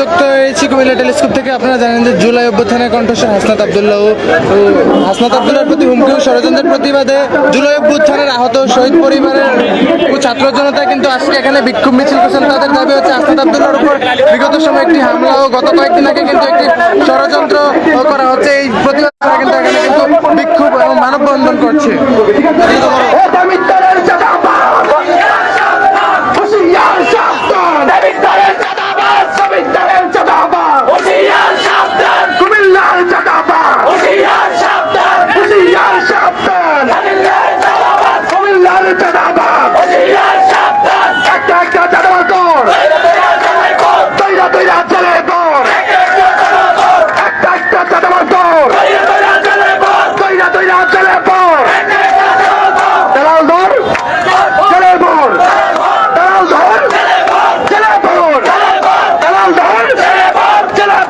সংযুক্ত হয়েছি কুমিল্লা টেলিস্কোপ থেকে আপনারা জানেন যে জুলাই অভ্যুত্থানের কণ্ঠস্বর হাসনাত আবদুল্লাহ হাসনাত আবদুল্লাহর প্রতি হুমকি ষড়যন্ত্রের প্রতিবাদে জুলাই অভ্যুত্থানের আহত শহীদ পরিবারের ছাত্র জনতা কিন্তু আজকে এখানে বিক্ষোভ মিছিল করছেন। তাদের দাবি হচ্ছে হাসনাত আবদুল্লাহর উপর বিগত সময় একটি হামলা ও গত কয়েকদিন আগে কিন্তু একটি ষড়যন্ত্র করা হচ্ছে। এই প্রতিবাদ কিন্তু এখানে কিন্তু বিক্ষোভ এবং মানববন্ধন করছে দামিত্তরের চাঁদাবাজ হুশিয়ার সাবধান দামিত্তরের চাঁদাবাজ দামিত্তরের চাঁদাবাজ হুশিয়ার সাবধান কুমিল্লার চাঁদাবাজ হুশিয়ার সাবধান হুশিয়ার সাবধান কুমিল্লার চাঁদাবাজ হুশিয়ার সাবধান একটা একটা চাঁদাবাজ কর তৈরা তৈরা চলে কর একটা একটা চাঁদাবাজ কর তৈরা তৈরা চলে কর দালাল ধর ছেলে বল দালাল ধর ছেলে বল দালাল ধর ছেলে বল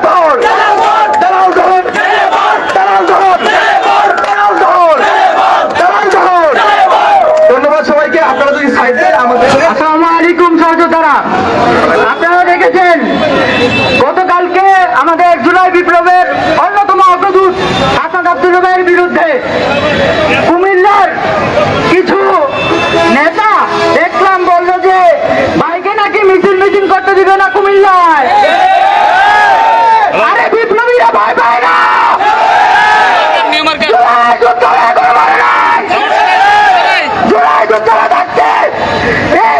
দালাল ধর দালাল ধর দালাল ধর দালাল ধর ধন্যবাদ সবাইকে আপনারা যদি সাইড দেন আমাদের আসসালামু আলাইকুম সহযোদ্ধারা আপনারা দেখেছেন গতকালকে আমাদের জুলাই বিপ্লবের অন্যতম অগ্রদূত হাসান আব্দুল রবের বিরুদ্ধে কুমিল্লার কিছু নেতা দেখলাম বলল যে বাইকে নাকি মিছিল মিছিল করতে দিবে না কুমিল্লায় আরে বিপ্লবীরা ভয় পায় না জুলাই যুদ্ধ এখনও মরে নাই। জুলাই যোদ্ধারা থাকতে এই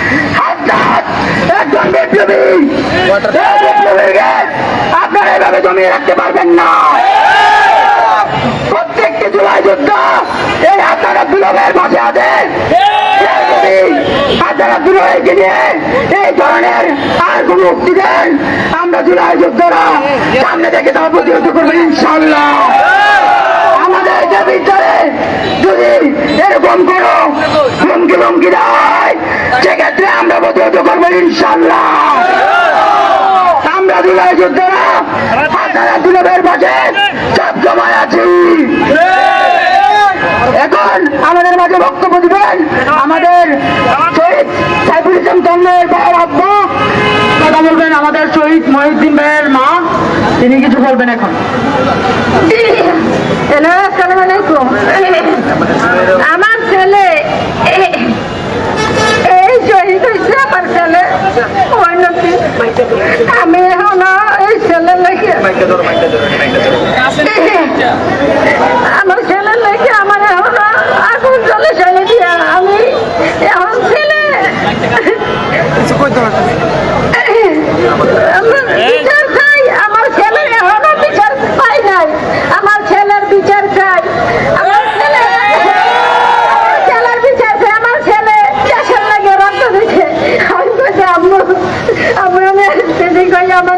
একজন বিপ্লবী। বিপ্লবীকে আপনারা এভাবে জমিয়ে রাখতে পারবেন না। প্রত্যেকটি জুলাই যুদ্ধ এই আপনারা বিলবের পাশে আছেন আপনারা বিলয়কে নিয়ে এই ধরনের আর কোন দেন। আমরা জুলাই যুদ্ধরা সামনে থেকে তা প্রতিহত করবেন ইনশাল্লাহ আমাদের যে প্রতিহত ইনশাল্লাহ আমরা দুলাই আছি। এখন আমাদের মাঝে বক্তব্য দিবেন আমাদের শহীদ সাইফুল ইসলাম তন্ময়ের ভাইয়ের আব্বা। কথা বলবেন আমাদের শহীদ মহিউদ্দিন ভাইয়ের মা। তিনি কিছু বলবেন এখন হ্যালো আসসালামু আলাইকুম আমার ছেলে এই শহীদ হয়েছে আমার ছেলে অন্যটি আমি এখন এই ছেলে লেগে আমার ছেলে লেগে আমার এখন আগুন জলে ছেলে দিয়া আমি এখন ছেলে আমার বিচার চাই আমার ছেলের এখনও বিচার পাই নাই আমার ছেলের বিচার চাই আমার ছেলে আমার ছেলের বিচার চাই আমার ছেলে দেশের লাগে রক্ত দিচ্ছে আমি কইছি আম্মু আমি আমি সেদিন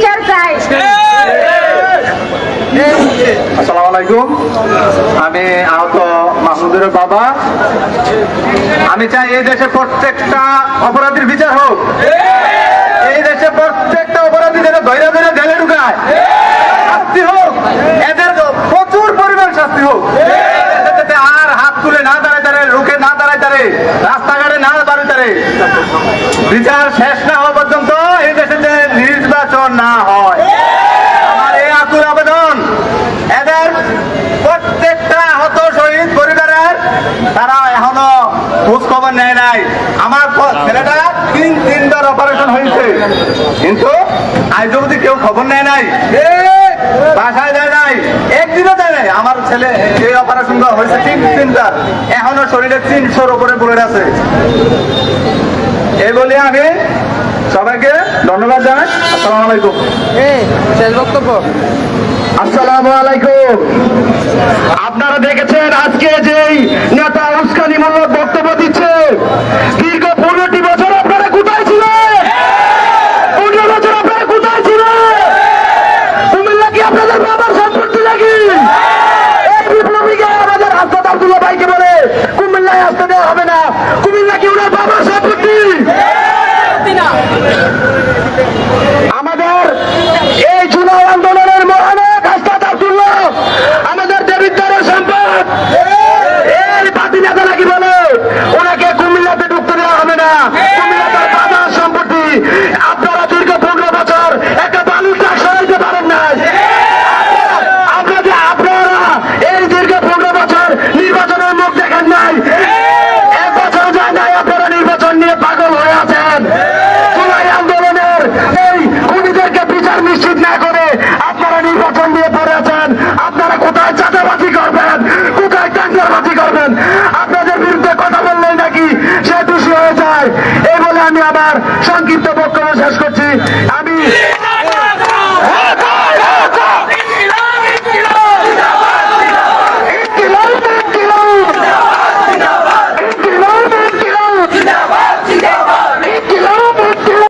বিচার চাই আসসালামু আলাইকুম। আমি আহত মাহমুদের বাবা। আমি চাই এই দেশে প্রত্যেকটা অপরাধীর বিচার হোক। এই দেশে প্রত্যেকটা অপরাধীদের ধৈর্য ধরে জেলে ঢুকায়। শাস্তি হোক। এদের প্রচুর পরিমাণ শাস্তি হোক। আর হাত তুলে না দাঁড়ায় দাঁড়ায় লোকে না দাঁড়ায় দাঁড়ায় রাস্তাঘাটে না দাঁড়ায় দাঁড়ায় বিচার শেষ না হওয়া পর্যন্ত এই দেশে যে নির্বাচন না হয় আমার এই আকুল আবেদন এদের প্রত্যেকটা আহত শহীদ পরিবারের তারা এখনও খোঁজ খবর নেয় নাই। আমার ছেলেটা তিন তিনবার অপারেশন হয়েছে। কিন্তু আজ অবধি কেউ খবর নেয় নাই বাসায় দেয় নাই একদিনও দেয় নাই। আমার ছেলে এই অপারেশন হয়েছে তিন তিনবার এখনও শরীরে তিনশোর উপরে বুলেট আছে। এই বলে আমি সবাইকে ধন্যবাদ জানাই। আসসালামু আলাইকুম। এই শেষ বক্তব্য। আসসালামু আলাইকুম। আপনারা দেখেছেন আজকে যেই নেতা উস্কানিমূলক বক্তব্য দিচ্ছে, দীর্ঘ পনেরোটি বছর আপনারা কোথায় ছিলেন? পনেরো বছর আপনারা কোথায় ছিলেন? কুমিল্লা কি আপনাদের বাবার সম্পত্তি নাকি? এই বিপ্লবীকে আমাদের হাসপাত আব্দুল্লাহ ভাইকে বলে, কুমিল্লায় আসতে দেওয়া হবে না। কুমিল্লা কি ওনার বাবার সম্পত্তি আমাদের এই জুলাই আন্দোলনের মহানায়ক হাসপাত আব্দুল্লাহ আমাদের দেবিদ্বারের সম্পদ এই বাতি নেতা নাকি বলে ওনাকে কুমিল্লাতে ঢুকতে দেওয়া হবে না কুমিল্লা তার বাবার সম্পত্তি আপনারা দীর্ঘ পনেরো বছর একটা বালুর চাষ সরাইতে পারেন না আপনারা আপনারা এই দীর্ঘ পনেরো বছর নির্বাচনের মুখ দেখেন নাই এক বছর যায় নাই আপনারা নির্বাচন নিয়ে পাগল আছেন জুলাই আন্দোলনের এই উনিদেরকে বিচার নিশ্চিত না করে আপনারা নির্বাচন দিয়ে পড়ে আছেন। আপনারা কোথায় চাঁদাবাজি করবেন? কোথায় টাঙ্গারবাজি করবেন? আপনাদের বিরুদ্ধে কথা বললেই নাকি সে দোষী হয়ে যায়। এই বলে আমি আবার সংক্ষিপ্ত বক্তব্য শেষ করছি। আমি